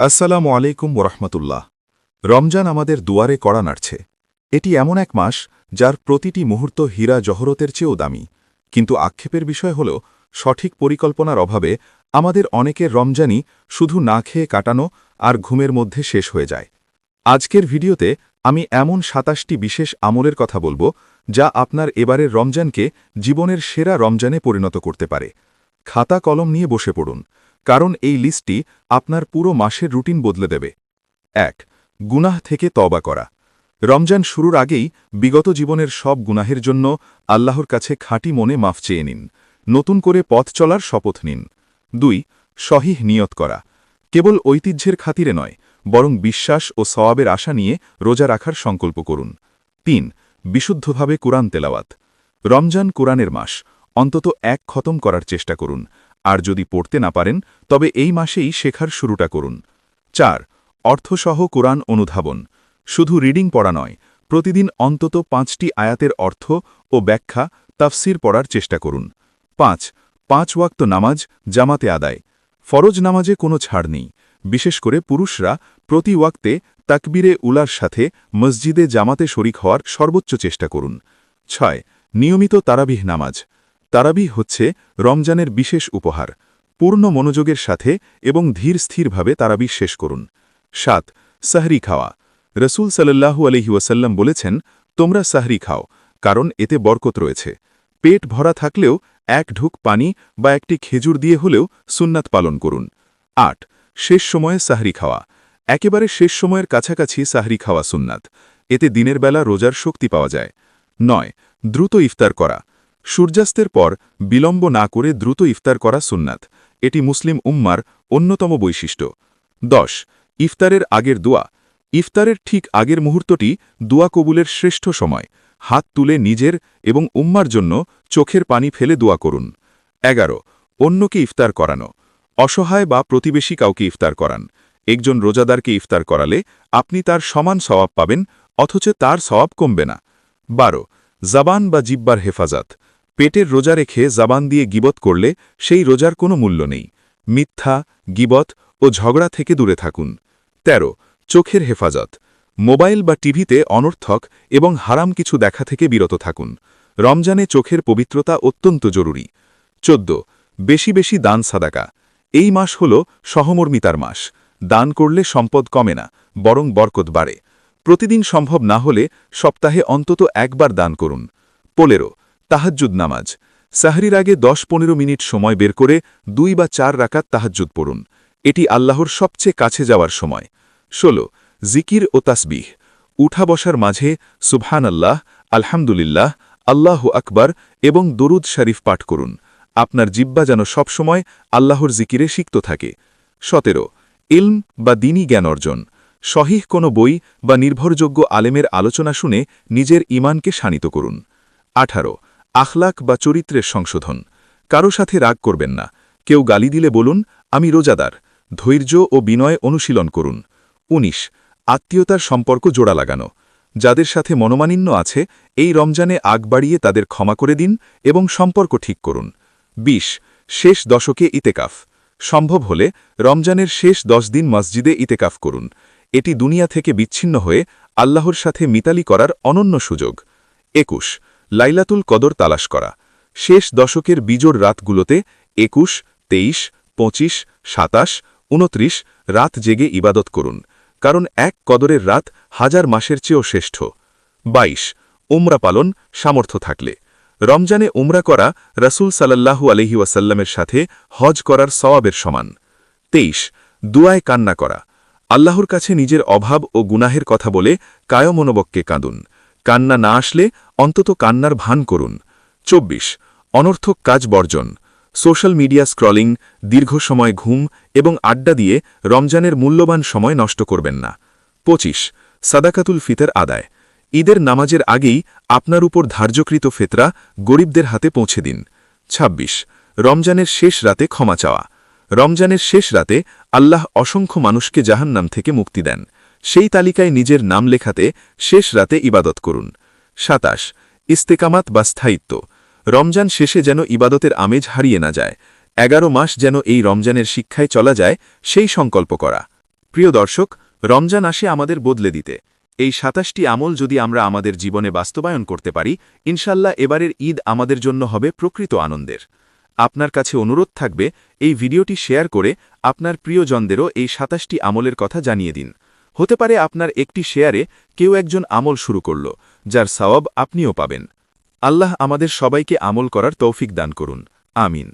আসসালামু আলাইকুম ওরহমতুল্লাহ। রমজান আমাদের দুয়ারে কড়া নাড়ছে। এটি এমন এক মাস যার প্রতিটি মুহূর্ত হীরা জহরতের চেয়েও দামি। কিন্তু আক্ষেপের বিষয় হল, সঠিক পরিকল্পনার অভাবে আমাদের অনেকের রমজানই শুধু না খেয়ে কাটানো আর ঘুমের মধ্যে শেষ হয়ে যায়। আজকের ভিডিওতে আমি এমন সাতাশটি বিশেষ আমলের কথা বলব, যা আপনার এবারের রমজানকে জীবনের সেরা রমজানে পরিণত করতে পারে। খাতা কলম নিয়ে বসে পড়ুন। কারণ এই লিস্টটি আপনার পুরো মাসের রুটিন বদলে দেবে। এক, গুনাহ থেকে তবা করা। রমজান শুরুর আগেই বিগত জীবনের সব গুনাহের জন্য আল্লাহর কাছে খাঁটি মনে মাফ চেয়ে নিন। নতুন করে পথ চলার শপথ নিন। দুই, সহিহ নিয়ত করা। কেবল ঐতিহ্যের খাতিরে নয়, বরং বিশ্বাস ও সওয়াবের আশা নিয়ে রোজা রাখার সংকল্প করুন। তিন, বিশুদ্ধভাবে কোরআন তেলাওয়াত। রমজান কোরআনের মাস অন্তত এক খতম করার চেষ্টা করুন। আর যদি পড়তে না পারেন, তবে এই মাসেই শেখার শুরুটা করুন। চার, অর্থসহ কোরআন অনুধাবন। শুধু রিডিং পড়া নয়, প্রতিদিন অন্তত পাঁচটি আয়াতের অর্থ ও ব্যাখ্যা তাফসির পড়ার চেষ্টা করুন। পাঁচ পাঁচ ওয়াক্ত নামাজ জামাতে আদায়। ফরজ নামাজে কোনো ছাড় নেই। বিশেষ করে পুরুষরা প্রতি ওয়াক্তে তাকবিরে উলার সাথে মসজিদে জামাতে শরিক হওয়ার সর্বোচ্চ চেষ্টা করুন। ছয়, নিয়মিত তারাবিহ নামাজ। তারাবিহ হচ্ছে রমজানের বিশেষ উপহার। পূর্ণ মনোযোগের সাথে এবং ধীর স্থিরভাবে তারাবিহ শেষ করুন। সাত, সাহরি খাওয়া। রসুল সাল্লাহু আলহি ওয়াসাল্লাম বলেছেন, তোমরা সাহরি খাও, কারণ এতে বরকত রয়েছে। পেট ভরা থাকলেও এক ঢুক পানি বা একটি খেজুর দিয়ে হলেও সুন্নাত পালন করুন। আট, শেষ সময়ে সাহরি খাওয়া। একেবারে শেষ সময়ের কাছাকাছি সাহরি খাওয়া সুন্নাত। এতে দিনের বেলা রোজার শক্তি পাওয়া যায়। নয়, দ্রুত ইফতার করা। সূর্যাস্তের পর বিলম্ব না করে দ্রুত ইফতার করা সুন্নাত। এটি মুসলিম উম্মার অন্যতম বৈশিষ্ট্য। দশ, ইফতারের আগের দোয়া। ইফতারের ঠিক আগের মুহূর্তটি দোয়া কবুলের শ্রেষ্ঠ সময়। হাত তুলে নিজের এবং উম্মার জন্য চোখের পানি ফেলে দোয়া করুন। এগারো, অন্যকে ইফতার করানো। অসহায় বা প্রতিবেশী কাউকে ইফতার করান। একজন রোজাদারকে ইফতার করালে আপনি তার সমান সওয়াব পাবেন, অথচ তার সওয়াব কমবে না। বারো, জাবান বা জিব্বার হেফাজত। পেটের রোজা রেখে জাবান দিয়ে গিবত করলে সেই রোজার কোনো মূল্য নেই। মিথ্যা, গিবত ও ঝগড়া থেকে দূরে থাকুন। ১৩ চোখের হেফাজত। মোবাইল বা টিভিতে অনর্থক এবং হারাম কিছু দেখা থেকে বিরত থাকুন। রমজানে চোখের পবিত্রতা অত্যন্ত জরুরি। ১৪ বেশি বেশি দান সাদাকা। এই মাস হল সহমর্মিতার মাস। দান করলে সম্পদ কমে না, বরং বরকত বাড়ে। প্রতিদিন সম্ভব না হলে সপ্তাহে অন্তত একবার দান করুন। পনেরো তাহাজ্জুদ নামাজ। সাহরির আগে দশ পনেরো মিনিট সময় বের করে দুই বা চার রাকাত তাহাজ্জুদ পড়ুন। এটি আল্লাহর সবচেয়ে কাছে যাওয়ার সময়। ১৬ জিকির ও তাসবিহ। উঠা বসার মাঝে সুবহান আল্লাহ আলহামদুলিল্লাহ, আল্লাহ আকবার এবং দরুদ শরীফ পাঠ করুন। আপনার জিব্বা যেন সবসময় আল্লাহর জিকিরে সিক্ত থাকে। সতেরো, ইলম বা দিনী জ্ঞান অর্জন। সহিহ কোনো বই বা নির্ভরযোগ্য আলেমের আলোচনা শুনে নিজের ইমানকে শানিত করুন। আঠারো আখলাক বা চরিত্রের সংশোধন। কারও সাথে রাগ করবেন না। কেউ গালি দিলে বলুন, আমি রোজাদার। ধৈর্য ও বিনয় অনুশীলন করুন। ১৯ আত্মীয়তার সম্পর্ক জোড়া লাগানো। যাদের সাথে মনোমানিন্য আছে, এই রমজানে আগ বাড়িয়ে তাদের ক্ষমা করে দিন এবং সম্পর্ক ঠিক করুন। ২০ শেষ দশকে ইতেকাফ। সম্ভব হলে রমজানের শেষ দশ দিন মসজিদে ইতেকাফ করুন। এটি দুনিয়া থেকে বিচ্ছিন্ন হয়ে আল্লাহর সাথে মিতালি করার অনন্য সুযোগ। একুশ লাইলাতুল কদর তালাশ করা। শেষ দশকের বিজোড় রাতগুলোতে একুশ, তেইশ, পঁচিশ, সাতাশ উনত্রিশ রাত জেগে ইবাদত করুন, কারণ এক কদরের রাত হাজার মাসের চেয়েও শ্রেষ্ঠ। ২২ উমরা পালন সামর্থ্য থাকলে। রমজানে উমরা করা রসুল সাল্লাহু আলহি ওয়াসাল্লামের সাথে হজ করার সওয়াবের সমান। তেইশ, দুয়ায় কান্না করা। আল্লাহর কাছে নিজের অভাব ও গুনাহের কথা বলে কায়মনোবককে কাঁদুন। কান্না না আসলে অন্তত কান্নার ভান করুন। ২৪ অনর্থক কাজ বর্জন। সোশ্যাল মিডিয়া স্ক্রলিং, দীর্ঘ সময় ঘুম এবং আড্ডা দিয়ে রমজানের মূল্যবান সময় নষ্ট করবেন না। ২৫ সাদাকাতুল ফিতর আদায়। ঈদের নামাজের আগেই আপনার উপর ধার্যকৃত ফেতরা গরিবদের হাতে পৌঁছে দিন। ২৬ রমজানের শেষ রাতে ক্ষমা চাওয়া। রমজানের শেষ রাতে আল্লাহ অসংখ্য মানুষকে জাহান্নাম থেকে মুক্তি দেন। সেই তালিকায় নিজের নাম লেখাতে শেষ রাতে ইবাদত করুন। সাতাশ, ইস্তেকামাত বা স্থায়িত্ব। রমজান শেষে যেন ইবাদতের আমেজ হারিয়ে না যায়। এগারো মাস যেন এই রমজানের শিক্ষায় চলা যায়, সেই সংকল্প করা। প্রিয় দর্শক, রমজান আসে আমাদের বদলে দিতে। এই সাতাশটি আমল যদি আমরা আমাদের জীবনে বাস্তবায়ন করতে পারি, ইনশাল্লাহ এবারের ঈদ আমাদের জন্য হবে প্রকৃত আনন্দের। আপনার কাছে অনুরোধ থাকবে, এই ভিডিওটি শেয়ার করে আপনার প্রিয়জনদেরও এই সাতাশটি আমলের কথা জানিয়ে দিন। হতে পারে আপনার একটি শেয়ারে কেউ একজন আমল শুরু করল, যার সওয়াব আপনিও পাবেন। আল্লাহ আমাদের সবাইকে আমল করার তৌফিক দান করুন। আমিন।